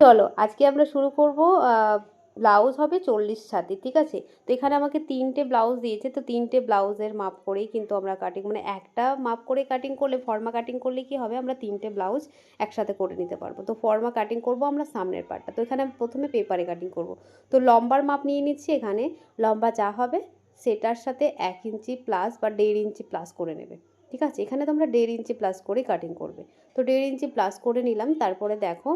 চলো, আজকে আমরা শুরু করব ব্লাউজ হবে চল্লিশ ছাতি ঠিক আছে? তো এখানে আমাকে তিনটে ব্লাউজ দিয়েছে, তো তিনটে ব্লাউজের মাপ করেই কিন্তু আমরা কাটিং মানে একটা মাপ করে কাটিং করলে ফর্মা কাটিং করলে কি হবে? আমরা তিনটে ব্লাউজ একসাথে করে নিতে পারব। তো ফর্মা কাটিং করব আমরা সামনের পার্টটা তো এখানে প্রথমে পেপারে কাটিং করব। তো লম্বার মাপ নিয়ে নিচ্ছি এখানে। লম্বা যা হবে, সেটার সাথে এক ইঞ্চি প্লাস বা দেড় ইঞ্চি প্লাস করে নেবে। ঠিক আছে? এখানে তোমরা দেড় ইঞ্চি প্লাস করে কাটিং করবে। তো দেড় ইঞ্চি প্লাস করে নিলাম, তারপরে দেখো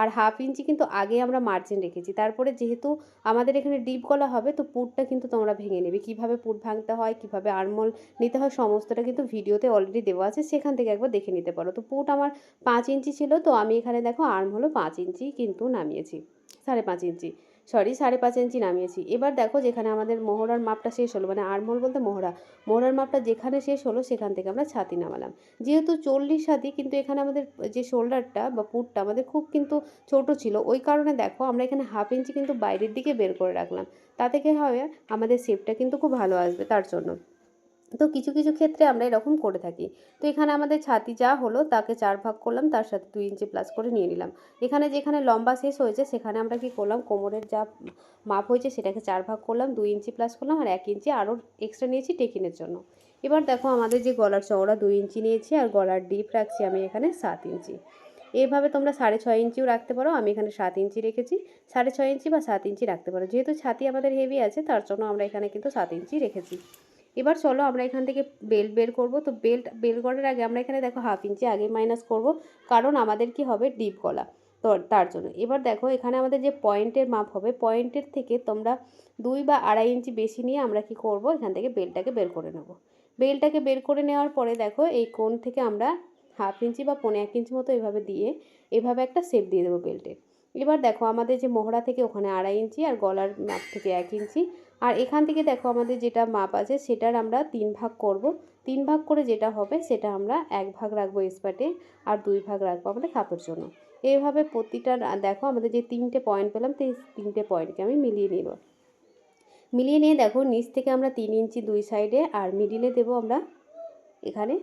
আর হাফ ইঞ্চি কিন্তু আগে আমরা মার্জিন রেখেছি। তারপরে যেহেতু আমাদের এখানে ডিপ গলা হবে, তো পুরটা কিন্তু তোমরা ভেঙে নেবে। কীভাবে পুর ভাঙতে হয়, কীভাবে আরমোল নিতে হয়, সমস্তটা কিন্তু ভিডিওতে অলরেডি দেওয়া আছে। সেখান থেকে একবার দেখে নিতে পারো। তো পুট আমার পাঁচ ইঞ্চি ছিল, তো আমি এখানে দেখো আর্ম হলো পাঁচ ইঞ্চি কিন্তু নামিয়েছি, সাড়ে পাঁচ ইঞ্চি। সরি, সাড়ে পাঁচ ইঞ্চি নামিয়েছি। এবার দেখো যেখানে আমাদের মোহরার মাপটা শেষ হলো মানে আরমোল বলতে মোহরা। মোহরার মাপটা যেখানে শেষ হলো সেখান থেকে আমরা ছাতি নামালাম। যেহেতু চল্লিশ ছাতি, কিন্তু এখানে আমাদের যে শোল্ডারটা বা পুটটা আমাদের খুব কিন্তু ছোট ছিল, ওই কারণে দেখো আমরা এখানে হাফ ইঞ্চি কিন্তু বাইরের দিকে বের করে রাখলাম। তাতে কী হবে? আমাদের শেপটা কিন্তু খুব ভালো আসবে তার জন্য। তো কিছু কিছু ক্ষেত্রে আমরা এরকম করে থাকি। তো এখানে আমাদের ছাতি যা হলো তাকে চার ভাগ করলাম, তার সাথে দুই ইঞ্চি প্লাস করে নিয়ে নিলাম। এখানে যেখানে লম্বা শেষ হয়েছে, সেখানে আমরা কি করলাম? কোমরের যা মাপ হয়েছে, সেটাকে চার ভাগ করলাম, দুই ইঞ্চি প্লাস করলাম আর এক ইঞ্চি আরও এক্সট্রা নিয়েছি টেকিনের জন্য। এবার দেখো আমাদের যে গলার চওড়া দুই ইঞ্চি নিয়েছি আর গলার ডিপ রাখছি আমি এখানে সাত ইঞ্চি। এভাবে তোমরা সাড়ে ছয় ইঞ্চিও রাখতে পারো, আমি এখানে সাত ইঞ্চি রেখেছি। সাড়ে ছয় ইঞ্চি বা সাত ইঞ্চি রাখতে পারো। যেহেতু ছাতি আমাদের হেভি আছে, তার জন্য আমরা এখানে কিন্তু সাত ইঞ্চি রেখেছি। এবার চলো আমরা এখান থেকে বেল্ট বের করব। তো বেল্ট বের করার আগে আমরা এখানে দেখো হাফ ইঞ্চি আগে মাইনাস করব, কারণ আমাদের কি হবে ডিপ গলা। তো তার জন্য এবার দেখো এখানে আমাদের যে পয়েন্টের মাপ হবে পয়েন্টের থেকে তোমরা দুই বা আড়াই ইঞ্চি বেশি নিয়ে আমরা কি করব, এখান থেকে বেল্টটাকে বের করে নেব। বেলটাকে বের করে নেওয়ার পরে দেখো এই কোণ থেকে আমরা হাফ ইঞ্চি বা পনেরো এক ইঞ্চি মতো এভাবে দিয়ে এভাবে একটা শেপ দিয়ে দেবো বেল্টের এবার দেখো আমাদের যে মোহরা থেকে ওখানে আড়াই ইঞ্চি আর গলার মাপ থেকে এক ইঞ্চি আর এখান থেকে দেখো আমাদের যেটা মাপ আছে, সেটার আমরা তিন ভাগ করব। তিন ভাগ করে যেটা হবে, সেটা আমরা এক ভাগ রাখব স্পাটে আর দুই ভাগ রাখব আমাদের খাপের জন্য। এইভাবে প্রতিটা, দেখো আমাদের যে তিনটে পয়েন্ট পেলাম তিনটে পয়েন্টকে আমি মিলিয়ে নিব। মিলিয়ে নিয়ে দেখো নিচ থেকে আমরা তিন ইঞ্চি দুই সাইডে আর মিডিলে দেবো আমরা এখানে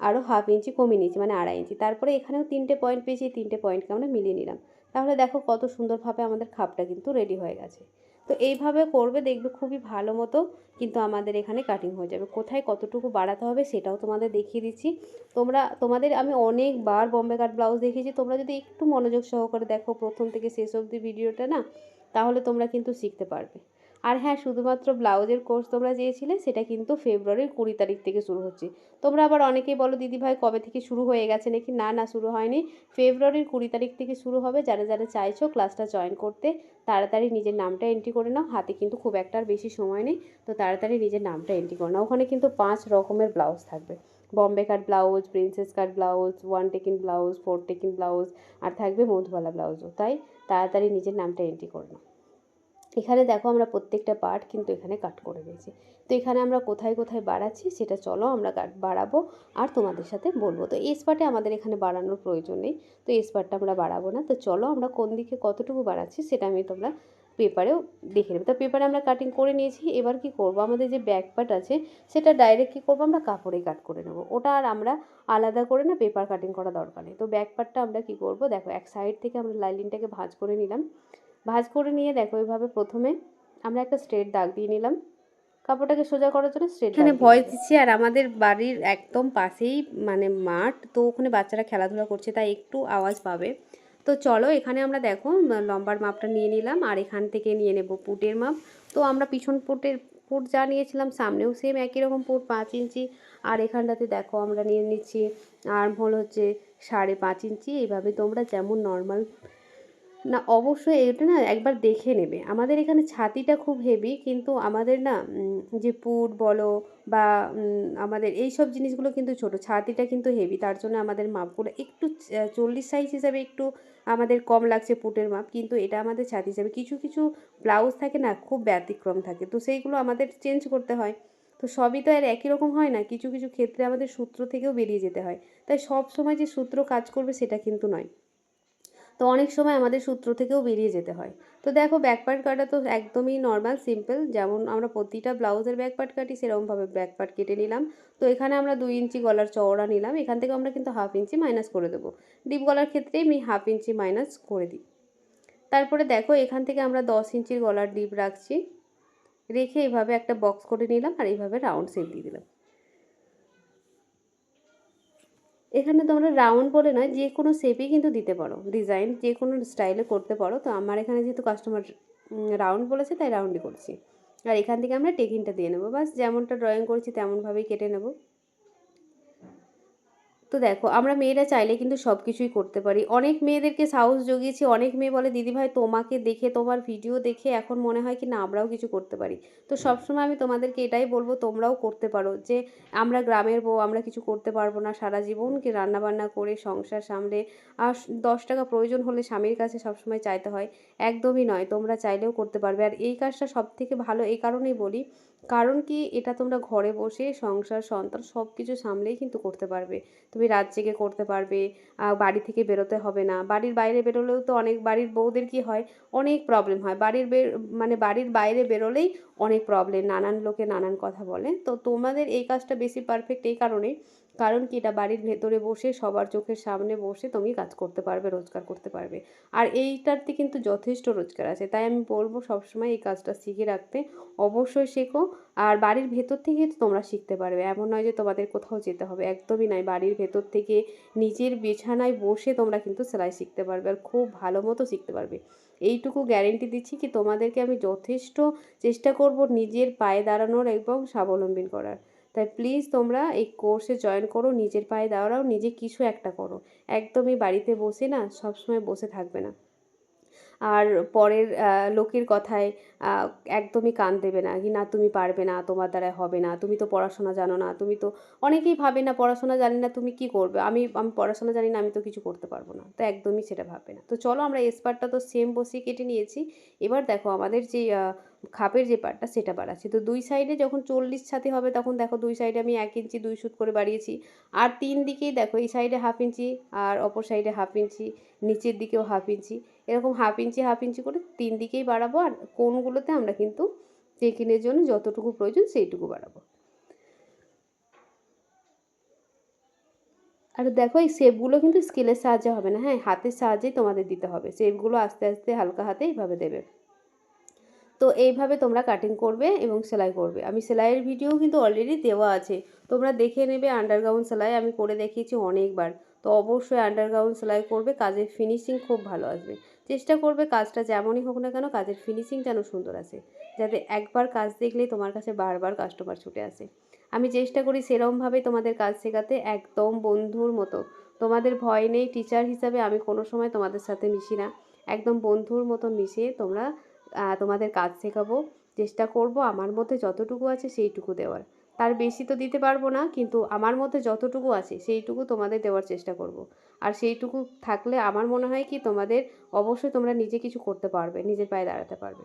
আরও হাফ ইঞ্চি কমিয়ে নিয়েছি মানে আড়াই ইঞ্চি। তারপরে এখানেও তিনটে পয়েন্ট পেয়েছি তিনটে পয়েন্টকে আমরা মিলিয়ে নিলাম। তাহলে দেখো কত সুন্দরভাবে আমাদের খাপটা কিন্তু রেডি হয়ে গেছে। তো এইভাবে করবে দেখবে খুবই ভালো মতো কিন্তু আমাদের এখানে কাটিং হয়ে যাবে। কোথায় কতটুকু বাড়াতে হবে সেটাও তোমাদের দেখিয়ে দিচ্ছি। তোমরা, তোমাদের আমি অনেকবার বম্বে কাট ব্লাউজ দেখিয়েছি। তোমরা যদি একটু মনোযোগ সহকারে দেখো প্রথম থেকে শেষ অবধি ভিডিওটা না, তাহলে তোমরা কিন্তু শিখতে পারবে। আর হ্যাঁ শুধুমাত্র ব্লাউজের কোর্স তোমরা চেয়েছিলে, সেটা কিন্তু ফেব্রুয়ারির কুড়ি তারিখ থেকে শুরু হচ্ছে। তোমরা আবার অনেকেই বলো দিদিভাই কবে থেকে শুরু হয়ে গেছে? নাকি, না না, শুরু হয়নি। ফেব্রুয়ারির কুড়ি তারিখ থেকে শুরু হবে। যারা যারা চাইছো ক্লাসটা জয়েন করতে, তাড়াতাড়ি নিজের নামটা এন্ট্রি করে নাও। হাতে কিন্তু খুব একটা আর বেশি সময় নেই, তো তাড়াতাড়ি নিজের নামটা এন্ট্রি করে নাও। ওখানে কিন্তু পাঁচ রকমের ব্লাউজ থাকবে। Bombay cut blouse princess cut blouse one tucking blouse four tucking blouse, আর থাকবে মধুবালা ব্লাউজও। তাই তাড়াতাড়ি নিজের নামটা এন্ট্রি করে নাও। এখানে দেখো আমরা প্রত্যেকটা পার্ট কিন্তু এখানে কাট করে দিয়েছি তো এখানে আমরা কোথায় কোথায় বাড়াচ্ছি সেটা চলো আমরা বাড়াবো আর তোমাদের সাথে বলব। তো এই স্পার্টে আমাদের এখানে বাড়ানোর প্রয়োজন নেই। তো এই স্পার্টটা আমরা বাড়াবো না। তো চলো আমরা কোন দিকে কতটুকু বাড়াচ্ছি সেটা আমি তোমরা পেপারেও দেখে নেবে। তো পেপারে আমরা কাটিং করে নিয়েছি। এবার কি করব? আমাদের যে ব্যাক পার্ট আছে সেটা ডাইরেক্ট কী করব? আমরা কাপড়ে কাট করে নেব। ওটা আর আমরা আলাদা করে না পেপার কাটিং করা দরকার নেই। তো ব্যাক পার্টটা আমরা কি করব? দেখো এক সাইড থেকে আমরা লাইলিনটাকে ভাঁজ করে নিলাম। ভাঁজ করে নিয়ে দেখো এইভাবে প্রথমে আমরা একটা স্ট্রেট দাগ দিয়ে নিলাম। কাপড়টাকে সোজা করার জন্য স্ট্রেট এখানে ভয় দিচ্ছি আর আমাদের বাড়ির একদম পাশেই মানে মাঠ তো ওখানে বাচ্চারা খেলাধুলা করছে তাই একটু আওয়াজ পাবে। তো চলো এখানে আমরা দেখো লম্বার মাপটা নিয়ে নিলাম আর এখান থেকে নিয়ে নেব পুটের মাপ। তো আমরা পিছন পুটের পুট যা নিয়েছিলাম সামনেও সেম একই রকম পুট পাঁচ ইঞ্চি। আর এখানটাতে দেখো আমরা নিয়ে নিচ্ছি আর্ম হল হচ্ছে সাড়ে পাঁচ ইঞ্চি। এইভাবে তোমরা যেমন নর্মাল না, অবশ্যই এটা না একবার দেখে নেবে। আমাদের এখানে ছাতিটা খুব হেভি কিন্তু আমাদের না যে পুট বলো বা আমাদের এই সব জিনিসগুলো কিন্তু ছোট, ছাতিটা কিন্তু হেভি তার জন্য আমাদের মাপগুলো একটু চল্লিশ সাইজ হিসাবে একটু আমাদের কম লাগছে পুটের মাপ কিন্তু এটা আমাদের ছাতি হিসাবে। কিছু কিছু ব্লাউজ থাকে না খুব ব্যতিক্রম থাকে তো সেইগুলো আমাদের চেঞ্জ করতে হয়। তো সবই তো আর একই রকম হয় না, কিছু কিছু ক্ষেত্রে আমাদের সূত্র থেকেও বেরিয়ে যেতে হয়। তাই সব সময় যে সূত্র কাজ করবে সেটা কিন্তু নয়। তো অনেক সময় আমাদের সূত্র থেকেও বেরিয়ে যেতে হয়। তো দেখো ব্যাকপার্ট কাটা তো একদমই নর্মাল সিম্পল যেমন আমরা প্রতিটা ব্লাউজের ব্যাকপার্ট কাটি, সেরকমভাবে ব্যাকপার্ট কেটে নিলাম। তো এখানে আমরা দুই ইঞ্চি গলার চওড়া নিলাম, এখান থেকে আমরা কিন্তু হাফ ইঞ্চি মাইনাস করে দেবো। ডিপ গলার ক্ষেত্রে আমি হাফ ইঞ্চি মাইনাস করে দিই। তারপরে দেখো এখান থেকে আমরা দশ ইঞ্চির গলার ডিপ রাখছি। রেখে এইভাবে একটা বক্স করে নিলাম আর এইভাবে রাউন্ড শেপ দিয়ে দিলাম। এখানে তোমরা রাউন্ড বলে নয় যে কোনো শেপেই কিন্তু দিতে পারো। ডিজাইন যে কোনো স্টাইলে করতে পারো। তো আমার এখানে যেহেতু কাস্টমার রাউন্ড বলেছে, তাই রাউন্ডই করছি। আর এখান থেকে আমরা টেকিংটা দিয়ে নেব। বাস যেমনটা ড্রয়িং করছি, তেমনভাবেই কেটে নেব। তো দেখো, আমরা মেয়েরা চাইলে কিন্তু সব কিছুই করতে পারি। অনেক মেয়েদেরকে সাহস জগিয়েছি, অনেক মেয়ে বলে দিদিভাই তোমাকে দেখে, তোমার ভিডিও দেখে এখন মনে হয় কি না, আমরাও কিছু করতে পারি। তো সবসময় আমি তোমাদেরকে এটাই বলব, তোমরাও করতে পারো যে, আমরা গ্রামের বউ, আমরা কিছু করতে পারব না। সারা জীবন কি রান্নাবান্না করে, সংসার সামলে, আর দশ টাকা প্রয়োজন হলে স্বামীর কাছে সবসময় চাইতে হয়। একদমই নয়, তোমরা চাইলেও করতে পারবে। আর এই কাজটা সব থেকে ভালো, এই কারণেই বলি কারণ কি? এটা তোমরা ঘরে বসে সংসার, সন্তান সব কিছু সামলেই কিন্তু করতে পারবে। তুমি রাত জেগে করতে পারবে বাড়ি থেকে বেরোতে হবে না। বাড়ির বাইরে বেরোলেও তো অনেক বাড়ির বউদের কি হয়? অনেক প্রবলেম হয়। বাড়ির মানে বাড়ির বাইরে বেরোলেই অনেক প্রবলেম নানান লোকে নানান কথা বলে। তো তোমাদের এই কাজটা বেশি পারফেক্ট এই কারণেই কারণ কি? এটা বাড়ির ভেতরে বসে, সবার চোখের সামনে বসে তুমি কাজ করতে পারবে, রোজগার করতে পারবে। আর এইটাতে কিন্তু যথেষ্ট রোজগার আছে। তাই আমি বলব সবসময় এই কাজটা শিখে রাখতে অবশ্যই শেখো। আর বাড়ির ভেতর থেকে তোমরা শিখতে পারবে। এমন নয় যে তোমাদের কোথাও যেতে হবে। একদমই নয়। বাড়ির ভেতর থেকে নিজের বিছানায় বসে তোমরা কিন্তু সেলাই শিখতে পারবে আর খুব ভালো মতো শিখতে পারবে। এইটুকু গ্যারেন্টি দিচ্ছি কি? তোমাদেরকে আমি যথেষ্ট চেষ্টা করব নিজের পায়ে দাঁড়ানোর এবং স্বাবলম্বী করার। তাই প্লিজ তোমরা এই কোর্সে জয়েন করো, নিজের পায়ে দাঁড়াও, নিজে কিছু একটা করো। একদমই বাড়িতে বসে না, সবসময় বসে থাকবে না। আর পরের লোকের কথায় একদমই কান দেবে না। কি না, তুমি পারবে না, তোমার দ্বারা হবে না। তুমি তো পড়াশোনা জানো না, তুমি তো অনেকেই ভাবে না, পড়াশোনা জানি না, তুমি কি করবে? আমি আমি পড়াশোনা জানি না, আমি তো কিছু করতে পারব না। তো একদমই সেটা ভাববে না। তো চলো আমরা এসপারটা তো সেম বসিয়ে কেটে নিয়েছি। এবার দেখো আমাদের যে খাপের যে পার্টটা সেটা বাড়াচ্ছি তো দুই সাইডে যখন চল্লিশ ছাতি হবে, তখন দেখো দুই সাইডে আমি এক ইঞ্চি, দুই সুত করে বাড়িয়েছি। আর তিন দিকেই দেখো এই সাইডে হাফ ইঞ্চি, আর অপর সাইডে হাফ ইঞ্চি, নিচের দিকেও হাফ ইঞ্চি। এরকম হাফ ইঞ্চি হাফ ইঞ্চি করে তিন দিকেই বাড়াবো আর কোনগুলোতে আমরা কিন্তু চেকিনের জন্য যতটুকু প্রয়োজন সেইটুকু বাড়াবো। আর দেখো এই শেপগুলো কিন্তু স্কেলের সাহায্যে হবে না হ্যাঁ হাতের সাহায্যেই তোমাদের দিতে হবে। শেপগুলো আস্তে আস্তে, হালকা হাতে এইভাবে দেবে। তো এইভাবে তোমরা কাটিং করবে এবং সেলাই করবে। আমি সেলাইয়ের ভিডিও কিন্তু অলরেডি দেওয়া আছে। তোমরা দেখে নেবে আন্ডারগ্রাউন্ড সেলাই আমি করে দেখিয়েছি অনেকবার। তো অবশ্যই আন্ডারগ্রাউন্ড সেলাই করবে, কাজের ফিনিশিং খুব ভালো আসবে। চেষ্টা করবে কাজটা যেমনই হোক না কেন, কাজের ফিনিশিং যেন সুন্দর আসে যাতে একবার কাজ দেখলেই তোমার কাছে বারবার কাস্টমার ছুটে আসে। আমি চেষ্টা করি সেরমভাবে তোমাদের কাজ শেখাতে একদম বন্ধুর মতো। তোমাদের ভয় নেই টিচার হিসাবে আমি কোনো সময় তোমাদের সাথে মিশি না। একদম বন্ধুর মতো মিশিয়ে তোমরা তোমাদের কাজ শেখাবো, চেষ্টা করব আমার মধ্যে যতটুকু আছে সেইটুকু দেওয়ার। তার বেশি তো দিতে পারব না, কিন্তু আমার মধ্যে যতটুকু আছে সেইটুকু তোমাদের দেওয়ার চেষ্টা করব। আর সেইটুকু থাকলে আমার মনে হয় কি তোমাদের অবশ্যই তোমরা নিজে কিছু করতে পারবে, নিজের পায়ে দাঁড়াতে পারবে।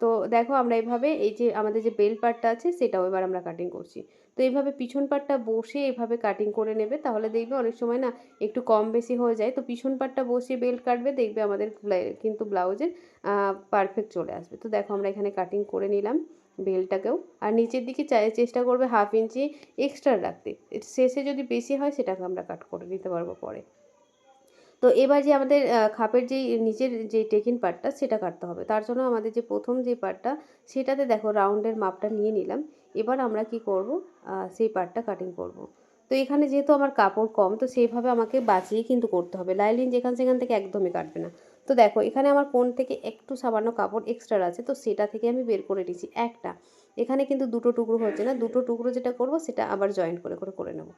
তো দেখো আমরা এইভাবে এই যে আমাদের যে বেল পার্টটা আছে সেটাও এবার আমরা কাটিং করছি। তো এইভাবে পিছন পাটটা বসে এভাবে কাটিং করে নেবে, তাহলে দেখবে অনেক সময় না একটু কম বেশি হয়ে যায়। তো পিছন পাটটা বসে বেল্ট কাটবে, দেখবে আমাদের কিন্তু ব্লাউজের পারফেক্ট চলে আসবে। তো দেখো আমরা এখানে কাটিং করে নিলাম। বেলটাকেও। আর নিচের দিকে চেষ্টা করবে হাফ ইঞ্চি এক্সট্রা রাখতে। শেষে যদি বেশি হয় সেটাকে আমরা কাট করে নিতে পারব পরে। তো এবার যে আমাদের খাপের যেই, নিচের যে টেকিন পার্টটা সেটা কাটতে হবে। তার জন্য আমাদের যে প্রথম যে পার্টটা সেটাতে দেখো রাউন্ডের মাপটা নিয়ে নিলাম। এবার আমরা কি করব? সেই পার্টটা কাটিং করব। তো এখানে যেহেতু আমার কাপড় কম, তো সেইভাবে আমাকে বাঁচিয়ে কিন্তু করতে হবে। লাইলিন যেখান সেখান থেকে একদমই কাটবে না। তো দেখো, এখানে আমার কোন থেকে একটু সামান্য কাপড় এক্সট্রা আছে, তো সেটা থেকে আমি বের করে নিয়েছি একটা। এখানে কিন্তু দুটো টুকরো হচ্ছে না, দুটো টুকরো যেটা করব সেটা আবার জয়েন্ট করে করে করে নেব।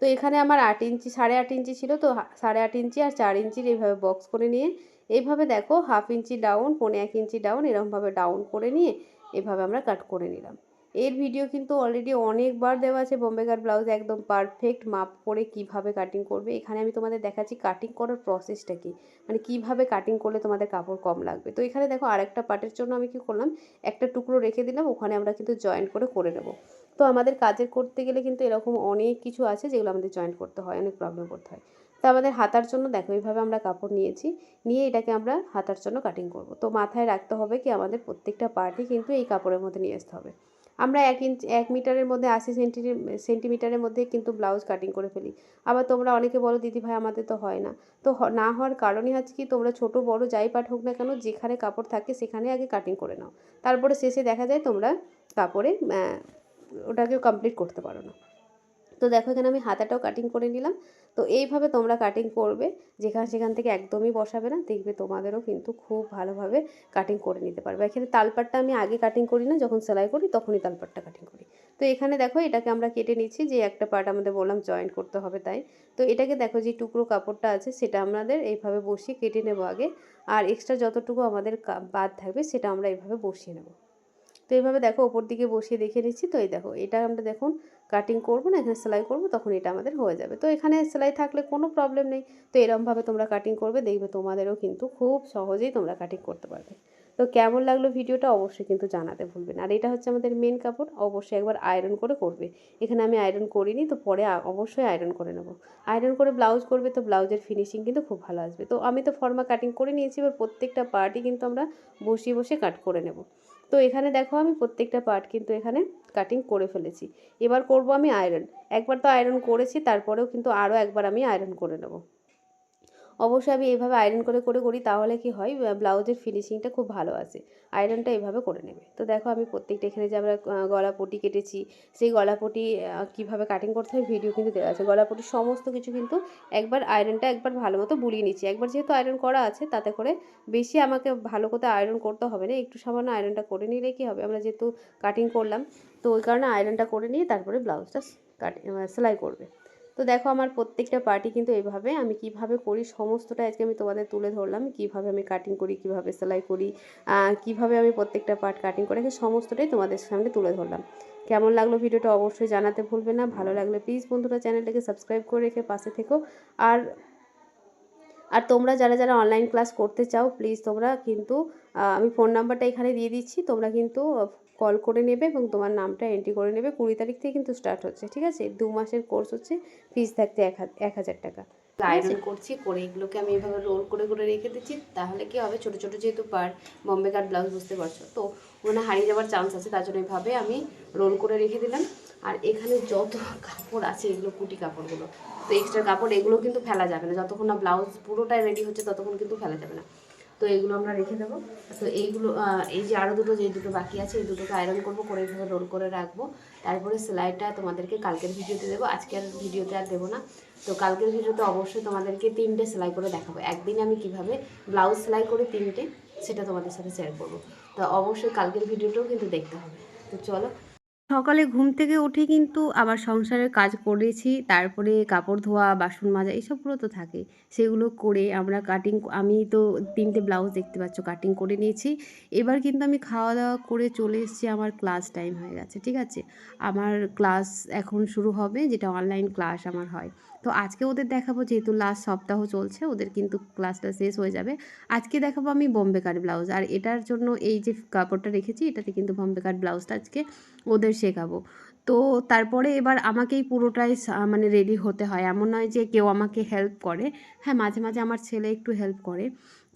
তো এখানে আমার আট ইঞ্চি, সাড়ে আট ইঞ্চি ছিল, তো সাড়ে আট ইঞ্চি আর চার ইঞ্চির এইভাবে বক্স করে নিয়ে এইভাবে দেখো হাফ ইঞ্চি ডাউন পৌনে এক ইঞ্চি ডাউন এরকমভাবে ডাউন করে নিয়ে, এভাবে আমরা কাট করে নিলাম। এর ভিডিও কিন্তু অলরেডি অনেকবার দেওয়া আছে। বোম্বেকার ব্লাউজ একদম পারফেক্ট মাপ করে কীভাবে কাটিং করবে। এখানে আমি তোমাদের দেখাচ্ছি কাটিং করার প্রসেসটা কি। মানে কীভাবে কাটিং করলে তোমাদের কাপড় কম লাগবে। তো এখানে দেখো আরেকটা পার্টের জন্য আমি কি করলাম, একটা টুকরো রেখে দিলাম, ওখানে আমরা কিন্তু জয়েন্ট করে করে নেব। তো আমাদের কাজের করতে গেলে কিন্তু এরকম অনেক কিছু আছে যেগুলো আমাদের জয়েন্ট করতে হয়, অনেক প্রবলেম করতে হয়। তো আমাদের হাতার জন্য দেখো এইভাবে আমরা কাপড় নিয়েছি, নিয়ে এটাকে আমরা হাতার জন্য কাটিং করব। তো মাথায় রাখতে হবে কি আমাদের প্রত্যেকটা পার্টই কিন্তু এই কাপড়ের মধ্যে নিয়ে আসতে হবে। আমরা এক ইঞ্চ, এক মিটারের মধ্যে, আশি সেন্টি সেন্টিমিটারের মধ্যে কিন্তু ব্লাউজ কাটিং করে ফেলি। আবার তোমরা অনেকে বলো, দিদি ভাই, আমাদের তো হয় না। তো না হওয়ার কারণই হচ্ছে কি, তোমরা ছোট, বড় যাই পাঠ হোক না কেন, যেখানে কাপড় থাকে সেখানে আগে কাটিং করে নাও। তারপরে শেষে দেখা যায় তোমরা কাপড়ে ওটাকে কমপ্লিট করতে পারো না। তো দেখো এখানে আমি হাতাটাও কাটিং করে নিলাম। তো এইভাবে তোমরা কাটিং করবে, যেখান সেখান থেকে একদমই বসাবে না, দেখবে তোমাদেরও কিন্তু খুব ভালোভাবে কাটিং করে নিতে পারবে। এখানে তালপাটটা আমি আগে কাটিং করি না, যখন সেলাই করি তখনই তালপাটটা কাটিং করি। তো এখানে দেখো এটাকে আমরা কেটে নিচ্ছি, যে একটা পার্ট আমাদের বললাম জয়েন্ট করতে হবে তাই। তো এটাকে দেখো যে টুকরো কাপড়টা আছে সেটা আমাদের এইভাবে বসিয়ে কেটে নেব আগে। আর এক্সট্রা যতটুকু আমাদের বাদ থাকবে সেটা আমরা এইভাবে বসিয়ে নেব। তো এইভাবে দেখো ওপর দিকে বসিয়ে দেখে নিচ্ছি। তো এই দেখো, এটা আমরা দেখুন কাটিং করব না, এখানে সেলাই করব, তখন এটা আমাদের হয়ে যাবে। তো এখানে সেলাই থাকলে কোনো প্রবলেম নেই। তো এরমভাবে তোমরা কাটিং করবে, দেখবে তোমাদেরও কিন্তু খুব সহজেই তোমরা কাটিং করতে পারবে। তো কেমন লাগল ভিডিওটা অবশ্যই কিন্তু জানাতে ভুলবেন আর এটা হচ্ছে আমাদের মেন কাপড়, অবশ্যই একবার আয়রন করে করবে। এখানে আমি আয়রন করিনি, তো পরে অবশ্যই আয়রন করে নেব। আয়রন করে ব্লাউজ করবে, তো ব্লাউজের ফিনিশিং কিন্তু খুব ভালো আসবে। তো আমি তো ফর্মা কাটিং করে নিয়েছি, এবার প্রত্যেকটা পার্টই কিন্তু আমরা বসিয়ে বসে কাট করে নেব। তো এখানে দেখো আমি প্রত্যেকটা পার্ট কিন্তু এখানে কাটিং করে ফেলেছি। এবার করব আমি আয়রন একবার তো আয়রন করেছি, তারপরেও কিন্তু আরও একবার আমি আয়রন করে নেব। অবশ্যই আমি এভাবে আয়রন করে করে করি তাহলে কি হয় ব্লাউজের ফিনিশিংটা খুব ভালো আসে। আয়রনটা এভাবে করে নেবে। তো দেখো আমি প্রত্যেকটা এখানে যে আমরা আহ, গলা পটি কেটেছি সেই গলা পটি আহ, কীভাবে কাটিং করতে হয় ভিডিও কিন্তু দেওয়া আছে। গলা পটির সমস্ত কিছু কিন্তু একবার আয়রনটা একবার ভালো মতো বুলিয়ে নিচ্ছি। একবার যেহেতু আয়রন করা আছে তাতে করে বেশি আমাকে ভালো করে আয়রন করতে হবে না একটু সামান্য আয়রনটা করে নিলে কি হবে? আমরা যেহেতু কাটিং করলাম তো ওই কারণে আয়রনটা করে নিয়ে তারপরে ব্লাউজটা কাট সেলাই করবে। তো দেখো আমার প্রত্যেকটা পার্টি কিন্তু এইভাবে আমি কীভাবে করি সমস্তটা আজকে আমি তোমাদের তুলে ধরলাম, কীভাবে আমি কাটিং করি, কীভাবে সেলাই করি কীভাবে আমি প্রত্যেকটা পার্ট কাটিং করে সমস্তটাই তোমাদের সামনে তুলে ধরলাম। কেমন লাগল ভিডিওটা অবশ্যই জানাতে ভুলবে না, ভালো লাগলে প্লিজ বন্ধুরা চ্যানেলটাকে সাবস্ক্রাইব করে রেখে পাশে থেকো। আর আর তোমরা যারা যারা অনলাইন ক্লাস করতে চাও প্লিজ তোমরা কিন্তু আমি ফোন নাম্বারটা এখানে দিয়ে দিচ্ছি, তোমরা কিন্তু কল করে নেবে এবং তোমার নামটা এন্ট্রি করে নেবে। কুড়ি তারিখ থেকে কিন্তু স্টার্ট হচ্ছে ঠিক আছে? দু মাসের কোর্স হচ্ছে ফিস থাকতে এক হাজার এক হাজার টাকা। আয়রন করছি করে এগুলোকে আমি এভাবে রোল করে করে রেখে দিচ্ছি। তাহলে কি হবে? ছোটো ছোটো যেহেতু পার বম্বে কাট ব্লাউজ বুঝতে পারছ? তো ওখানে হারিয়ে যাওয়ার চান্স আছে তার জন্য এইভাবে আমি রোল করে রেখে দিলাম। আর এখানে যত কাপড় আছে এগুলো কুটি কাপড়গুলো। তো এক্সট্রা কাপড় এগুলো কিন্তু ফেলা যাবে না। যতক্ষণ না ব্লাউজ পুরোটাই রেডি হচ্ছে ততক্ষণ কিন্তু ফেলা যাবে না। তো এইগুলো আমরা রেখে দেবো। তো এইগুলো এই যে আরও দুটো, যে দুটো বাকি আছে, এই দুটোকে আয়রন করব, করে এইভাবে রোল করে রাখব। তারপরে সেলাইটা তোমাদেরকে কালকের ভিডিওতে দেবো। আজকের ভিডিওতে আর দেবো না। তো কালকের ভিডিওতে অবশ্যই তোমাদেরকে তিনটে সেলাই করে দেখাবো। একদিন আমি কীভাবে ব্লাউজ সেলাই করে তিনটে, সেটা তোমাদের সাথে শেয়ার করব। তো অবশ্যই কালকের ভিডিওটাও কিন্তু দেখতে হবে। তো চলো সকালে ঘুম থেকে উঠে কিন্তু আবার সংসারের কাজ করেছি, তারপরে কাপড় ধোয়া, বাসন মাজা এইসবগুলো তো থাকে। সেগুলো করে আমরা কাটিং আমি তো তিনটে ব্লাউজ দেখতে পাচ্ছ কাটিং করে নিয়েছি। এবার কিন্তু আমি খাওয়া দাওয়া করে চলে এসেছি, আমার ক্লাস টাইম হয়ে গেছে, ঠিক আছে? আমার ক্লাস এখন শুরু হবে, যেটা অনলাইন ক্লাস আমার হয়। তো আজকে ওদের দেখাবো, যেহেতু লাস্ট সপ্তাহ চলছে, ওদের কিন্তু ক্লাসটা শেষ হয়ে যাবে। আজকে দেখাবো আমি বম্বে কাট ব্লাউজ আর এটার জন্য এই যে কাপড়টা রেখেছি, এটাতে কিন্তু বম্বেকার ব্লাউজটা আজকে ওদের শেখাবো। তো তারপরে এবার আমাকেই পুরোটাই মানে রেডি হতে হয়। এমন নয় যে কেউ আমাকে হেল্প করে। হ্যাঁ মাঝে মাঝে আমার ছেলে একটু হেল্প করে।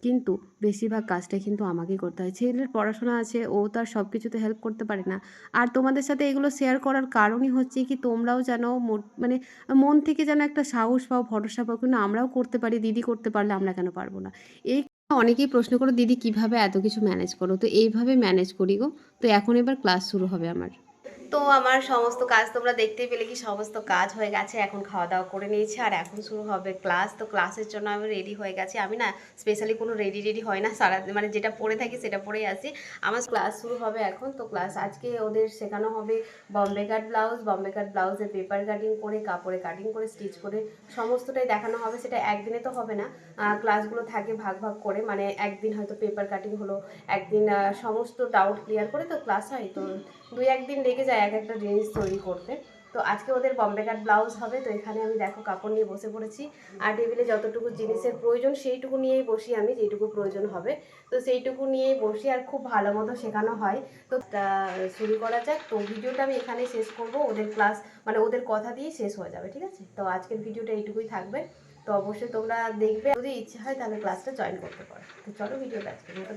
কিন্তু বেশিরভাগ কাজটা কিন্তু আমাকেই করতে হয়। ছেলের পড়াশোনা আছে, ও তো আর সব কিছুতে হেল্প করতে পারে না। আর তোমাদের সাথে এগুলো শেয়ার করার কারণই হচ্ছে কি, তোমরাও যেন মানে মন থেকে যেন একটা সাহস পাও, ভরসা পাও, কিন্তু আমরাও করতে পারি, দিদি করতে পারলে আমরা কেন পারব না? এই অনেকেই প্রশ্ন করো, দিদি, কীভাবে এত কিছু ম্যানেজ করো? তো এইভাবে ম্যানেজ করি গো। তো এখন এবার ক্লাস শুরু হবে আমার। তো আমার সমস্ত কাজ তোমরা দেখতেই পেলে কি সমস্ত কাজ হয়ে গেছে, এখন খাওয়া দাওয়া করে নিয়েছি আর এখন শুরু হবে ক্লাস। তো ক্লাসের জন্য আমি রেডি হয়ে গেছি। আমি না স্পেশালি কোনো রেডি রেডি হয় না, সারা মানে যেটা পড়ে থাকি সেটা পরেই আসি আমার ক্লাস শুরু হবে এখন। তো ক্লাস আজকে ওদের শেখানো হবে Bombay cut blouse Bombay cut ব্লাউজের পেপার কাটিং করে, কাপড়ে কাটিং করে স্টিচ করে, সমস্তটাই দেখানো হবে। সেটা একদিনে তো হবে না। ক্লাসগুলো থাকে ভাগ ভাগ করে মানে একদিন হয়তো পেপার কাটিং হলো, একদিন সমস্ত ডাউট ক্লিয়ার করে তো ক্লাস হয়, তো দুই একদিন লেগে যায় এক একটা জিনিস তৈরি করতে। তো আজকে ওদের বম্বে কাট ব্লাউজ হবে, তো এখানে আমি দেখো কাপড় নিয়ে বসে পড়েছি। আর টেবিলে যতটুকু জিনিসের প্রয়োজন সেইটুকু নিয়েই বসি আমি, যেটুকু প্রয়োজন হবে। তো সেইটুকু নিয়েই বসি আর খুব ভালো মতো শেখানো হয়। তো শুরু করা যাক। তো ভিডিওটা আমি এখানে শেষ করব। ওদের ক্লাস মানে ওদের কথা দিয়ে শেষ হয়ে যাবে, ঠিক আছে? তো আজকের ভিডিওটা এইটুকুই থাকবে। তো অবশ্যই তোমরা দেখবে, যদি ইচ্ছে হয় তাহলে ক্লাসটা জয়েন করতে পারো। তো চলো ভিডিওটা আজকের মতো